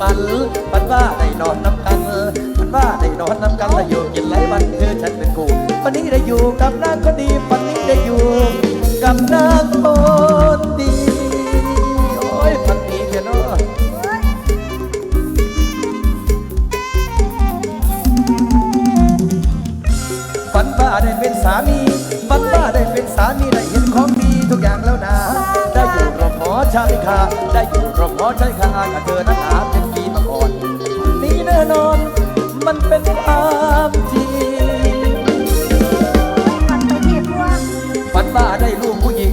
ฝันฝันว่าได้นอนน้ำกันฝันว่าได้นอนน้ำกันและอยู่กินหลายวันคือฉันเป็นกูวันนี้ได้อยู่กับนางคนดีวันนี้ได้อยู่ กับนางคนดีโอ้ยฝันดีเถอะเนาะฝันว่าได้เป็นสามีฝันว่าได้เป็นสามีได้เห็นของดีทุกอย่างแล้วนะ ได้อยู่รบหมอชายคาได้อยู่รบหมอชายคากับเธอนั้นหาเป็น นี่แน่นอน มันเป็นความจริงมันบ้าฝันว่าได้ลูกผู้หญิง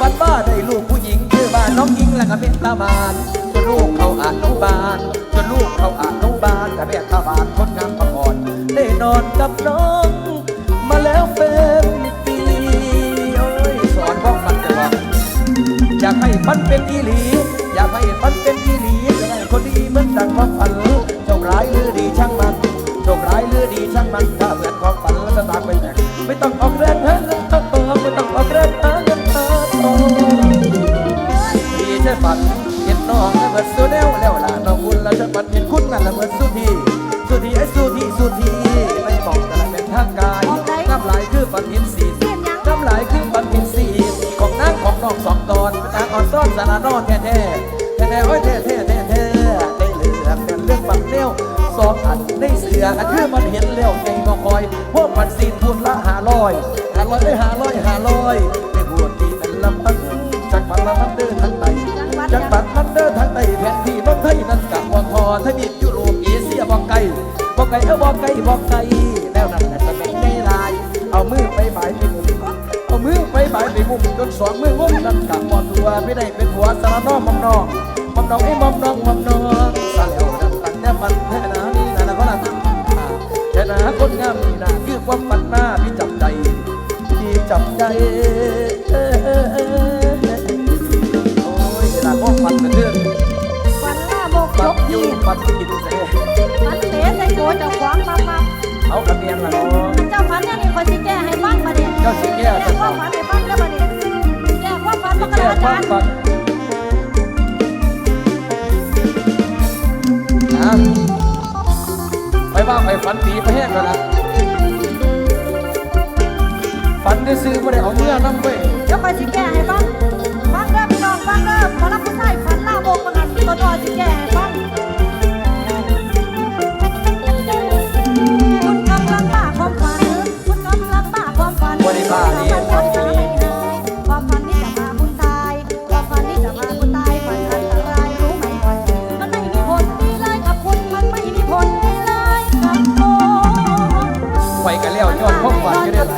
ฝันว่าได้ลูกผู้หญิงชื่อว่าน้องอิงและก็เป็นตามานจนลูกเขาอ่านนุบาลจนลูกเขาอ่านนุบาลแต่แม่ตาบานคนงามประกอนได้นอนกับน้อง น้อแท้แท้แท้แท้โอ้ยแท้แท้แท้แท้ได้เลือเป็นเลือกฝันเลี้ยวสองอันได้เสืออันคือมันเห็นแล้ว บายไปมุมจนสองมืองุ้มนั่นกับหมอตัวไม่ได้เป็นหัวสารน้องมอมน้องมอมน้องไอ้มอมน้องมอมน้องสาแล้วนั่นตั้งแต่มันแท้นานี่นะนะก็ละตั้งแท้นาคนงามนี่นะคือความฝันหน้าพี่จับใจพี่จับใจโอ้ยเวลาของฝันเป็นเรื่องวันล่าโบกยกยียู่ฝันกินเสียมันเตะใส่โกจะขวางมามาเอากระเบียงละเนาะเจ้าฝันเนี่ยนี่คอยสิแก้ให้ฟังมาเด็เจ้าสิแก้แก้ความฝันให้ฟังได้แก้ความฝันสิมันก็แก้อาควาจามรย์ฝันนะไปว่าไปฝันดีไปแห้งแล้วล่ะฝันได้ซื้อไม่ได้เอาเมื่อน้ำเว้ยเดี๋ยวคอยสิแก้ให้ฟังฟังเด้อพี่น้องฟังเด้อพอรับผู้ชายฝันล่าโบกประกันตัวน้อยสิแก้ กันแล้วยอดพบฝันก็ได้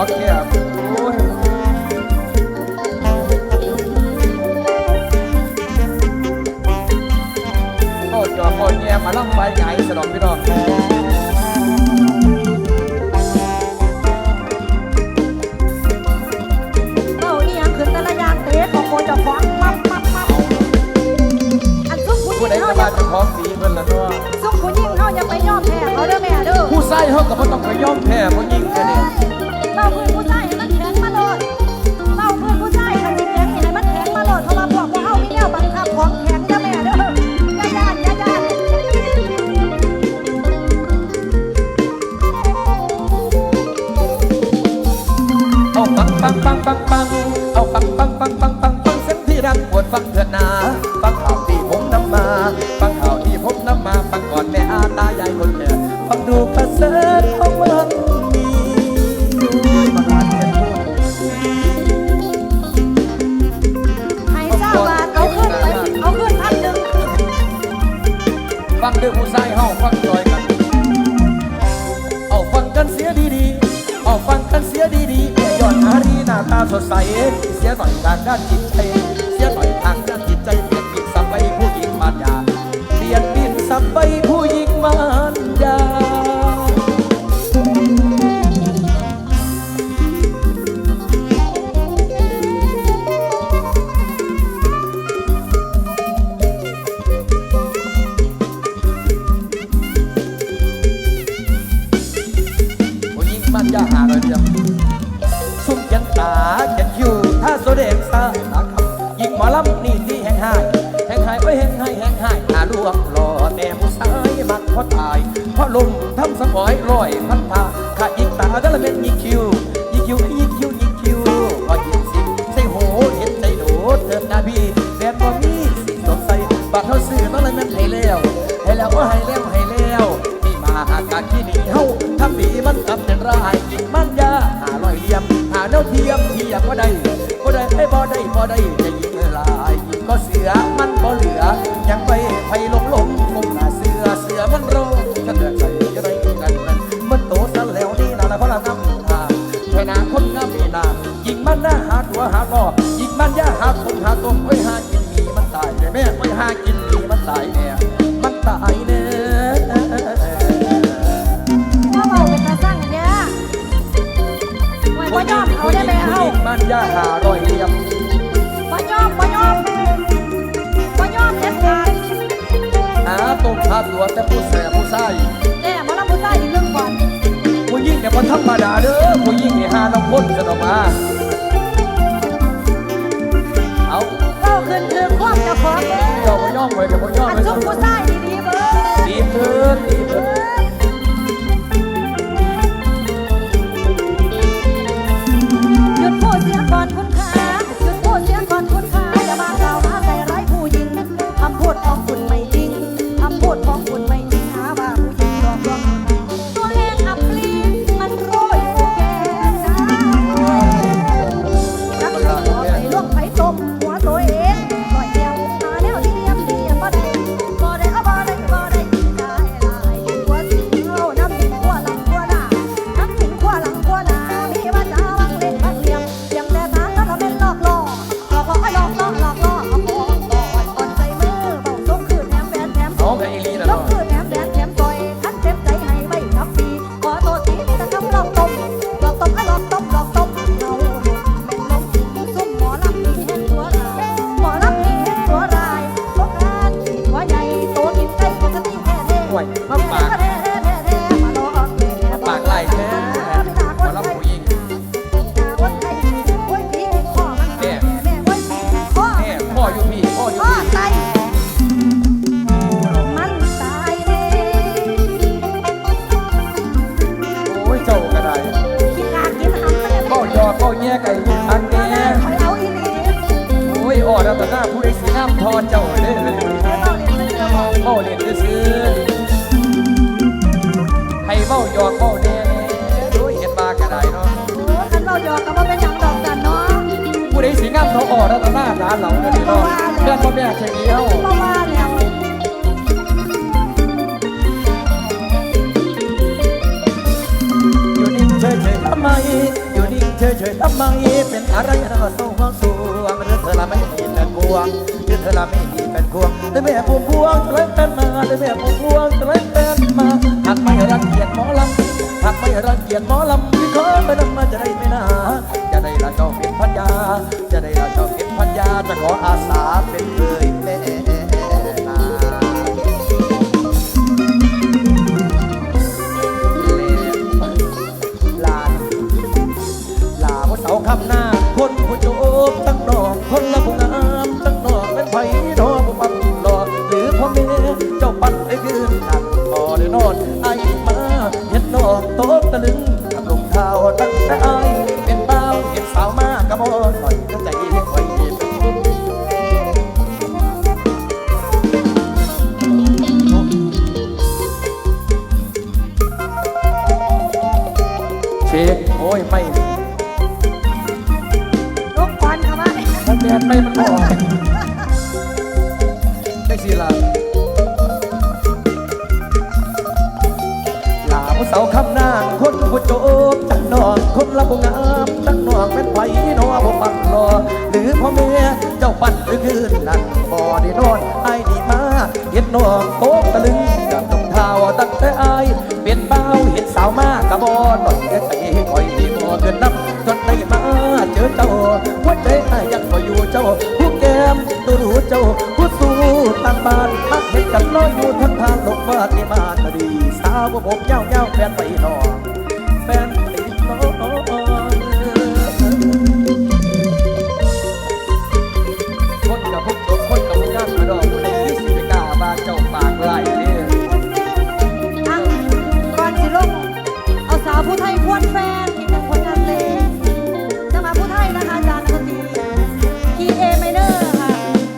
อแค่โอ้ยโอ้จอโอ้แย่มาล่ำไปไงสนองพี่น้องเอาอีหยังขึ้นต่ละอย่างเตะของโคจะขวงปั๊บปั๊บปั๊บอันซุ่มผู้หผู้ญิใดงเฮาก็อย่าว่าเจะของสีเพิ่นละเนาะซุ่มผู้หญิงเฮาอย่าไปยอมแพ้เด้อแม่เด้อผู้ชายเขาก็บ่ต้องไปยอมแพ้ผู้หญิงแค่นี้ ปังปังปังปังปังเอาปังปังปังปังปังปังเส้นที่รักปวดฟังเถิดนา ฟังเด้อผู้ชายเฮาฟังจอยกัน เอาฟังกันเสียดีๆ เอาฟังกันเสียดีๆแม่ยอดอารีหน้าตาสดใส เสียหน่อยทางด้านจิตใจายแห่งหายแห่งหายหาลวงหล่อแน่ผู้ชายมักพอตายเพราะลมทำสมอยลอยพันธาขาดยิงตาก็ละเป็นยิงคิวยิงคิวยิงคิวยิงคิวพอยิงสิใส่โหเห็นใจโดดเถิดนาพี่แบบบ่มีสิสงสัยบัดเท่าซื้อต้องเลยแม่นให้แล้วให้แล้วก็ให้แล้วให้แล้วนี่มาหากาที่นี่เฮาทำดีมันกลับเป็นร้ายกินมันยาหาลอยเลี่ยมหาแนวเทียมที่อยากว่าได้บ่ได้ไอ้บ่ได้บ่ได้ มันตายแน่แม่ไว้หากินมีมันตายแน่มันตายแน่ว่าเบาเป็นตาสั่งเนี่ยไว้บ่ยอมเอาได้แม่เฮาผู้หญิงมันย่าหารอยเรียมบ่ยอมบ่ยอมบ่ยอมเด็ดขาดหาต้มหาตัวแต่ผู้แสบผู้ไส้แน่มาแล้วผู้ชายอีกเรื่องก่อนผู้หญิงเนี่ยมันธรรมดาเด้อผู้หญิงเนี่ยหาน้ำพ่นกันออกมาเอาเข้าขึ้นคือความ เจ้าของเด้เจ้าอบ่ย่อมไว้เดี๋ยวบ่ย่อมอันไว้ซุกผู้ชายดีๆเบ้อดีเถิดดีเถิด หยอกเบ้ย่ไก่อันแน่คอยเอาอีหลีโอ้ยอ่อนแล้วต่หน้าผู้ใดสีน้ำทอเจ้าเด้อเลยเอาเล่นซื้อให้เบ้าหยอกเบ้าแน่โอ้ยเห็นมาก็ได้เนาะคันเราหยอกกันว่าเป็นหยังดอกกันเนาะผู้ใดสีงามเขาอ่อนแล้วต่หน้าร้านเราเนี่ยเนาะเพื่อนพ่อแม่เชียง เป็นอะไรเธอต้องความสวงเรื่องเธอละไม่มีเป็นพวงเรื่องเธอละไม่มีเป็นพวงแต่แม่ผมพวงจะเลยเป็นมาแต่แม่ผมพวงจะเลยเป็นมาหากไม่รังเกียจหมอลำหากไม่รังเกียจหมอลำที่ขอไปนำมาจะได้ไม่นาจะได้ละเจ้าเป็นพันยาจะได้ละเจ้าเป็นพันยาจะขออาสาเป็นเลยแม่ ทำหน้าคนผู้โยมตั้งดอกคนละผู้งามตั้งดอกเป็นไผ่ดอกผู้ปันดอกหรือพ่อแม่เจ้าปันไอ้คืนหนักพอได้นอนไอ้มาเห็ดดอกโต๊ะตะลึงกับลงเท้าตั้งแต่ไอ้เป็นเป้าเห็ดสาวมากกระมอนหน่อยก็ใจคอยเช็คโอ้ยไม่ แมนไม่มันพอได้สิล่ะลาผู้สาวคำน้าคนผู้โจบจังนองคนละผู้งามจังนองเป็นไผ่นอบ่ปังรอหรือพ่อแม่เจ้าปั่นหรือคืนนั่นบ่ได้นอนไอ้ายนี่มาเห็นน้องโตกตะลึง ว่าที่มาตะดีสาวบ่ผมเย้าเย้าแฟนไปนอน